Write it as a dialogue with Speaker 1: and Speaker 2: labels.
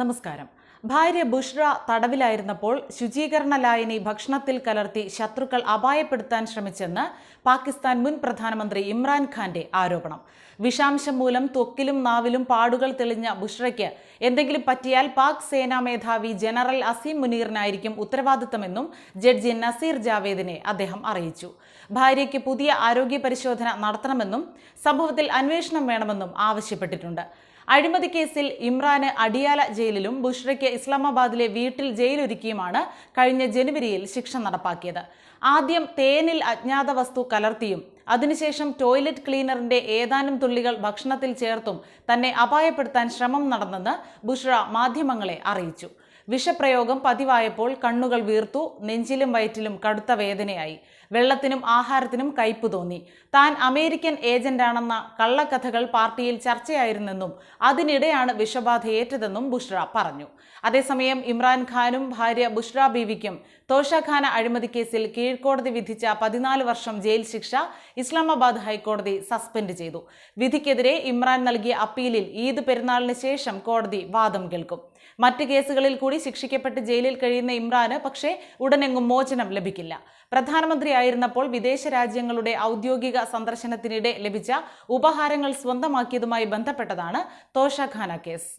Speaker 1: നമസ്കാരം. ഭാര്യ ബുഷ്ര തടവിലായിരുന്നപ്പോൾ ശുചീകരണ ലായനി ഭക്ഷണത്തിൽ കലർത്തി ശത്രുക്കൾ അപായപ്പെടുത്താൻ ശ്രമിച്ചെന്ന് പാകിസ്ഥാൻ മുൻ പ്രധാനമന്ത്രി ഇമ്രാൻഖാന്റെ ആരോപണം. വിഷാംശം മൂലം ത്വക്കിലും നാവിലും പാടുകൾ തെളിഞ്ഞ ബുഷ്രയ്ക്ക് എന്തെങ്കിലും പറ്റിയാൽ പാക് സേനാ മേധാവി ജനറൽ അസീം മുനീറിനായിരിക്കും ഉത്തരവാദിത്തമെന്നും ജഡ്ജി നസീർ ജാവേദിനെ അദ്ദേഹം അറിയിച്ചു. ഭാര്യയ്ക്ക് പുതിയ ആരോഗ്യ പരിശോധന നടത്തണമെന്നും സംഭവത്തിൽ അന്വേഷണം വേണമെന്നും ആവശ്യപ്പെട്ടിട്ടുണ്ട്. അഴിമതി കേസിൽ ഇമ്രാന് അടിയാല ജയിലിലും ബുഷ്രയ്ക്ക് ഇസ്ലാമാബാദിലെ വീട്ടിൽ ജയിലൊരുക്കിയുമാണ് കഴിഞ്ഞ ജനുവരിയിൽ ശിക്ഷ നടപ്പാക്കിയത്. ആദ്യം തേനിൽ അജ്ഞാത വസ്തു കലർത്തിയും അതിനുശേഷം ടോയ്ലറ്റ് ക്ലീനറിന്റെ ഏതാനും തുള്ളികൾ ഭക്ഷണത്തിൽ ചേർത്തും തന്നെ അപായപ്പെടുത്താൻ ശ്രമം നടന്നെന്ന് ബുഷ്ര മാധ്യമങ്ങളെ അറിയിച്ചു. വിഷപ്രയോഗം പതിവായപ്പോൾ കണ്ണുകൾ വീർത്തു നെഞ്ചിലും വയറ്റിലും കടുത്ത വേദനയായി. വെള്ളത്തിനും ആഹാരത്തിനും കയ്പ് തോന്നി. താൻ അമേരിക്കൻ ഏജന്റാണെന്ന കള്ളക്കഥകൾ പാർട്ടിയിൽ ചർച്ചയായിരുന്നെന്നും അതിനിടെയാണ് വിഷബാധയേറ്റതെന്നും ബുഷ്ര പറഞ്ഞു. അതേസമയം ഇമ്രാൻഖാനും ഭാര്യ ബുഷ്ര ബീവിക്കും തോഷഖാന അഴിമതി കേസിൽ കീഴ്ക്കോടതി വിധിച്ച പതിനാല് വർഷം ജയിൽ ശിക്ഷ ഇസ്ലാമാബാദ് ഹൈക്കോടതി സസ്പെൻഡ് ചെയ്തു. വിധിക്കെതിരെ ഇമ്രാൻ നൽകിയ അപ്പീലിൽ ഈദ് പെരുന്നാളിന് ശേഷം കോടതി വാദം കേൾക്കും. മറ്റ് കേസുകളിൽ കൂടി ശിക്ഷിക്കപ്പെട്ട് ജയിലിൽ കഴിയുന്ന ഇമ്രാന് പക്ഷേ ഉടനെങ്ങും മോചനം ലഭിക്കില്ല. പ്രധാനമന്ത്രിയായിരുന്നപ്പോൾ വിദേശ രാജ്യങ്ങളുടെ ഔദ്യോഗിക സന്ദർശനത്തിനിടെ ലഭിച്ച ഉപഹാരങ്ങൾ സ്വന്തമാക്കിയതുമായി ബന്ധപ്പെട്ടതാണ് തോഷഖാന കേസ്.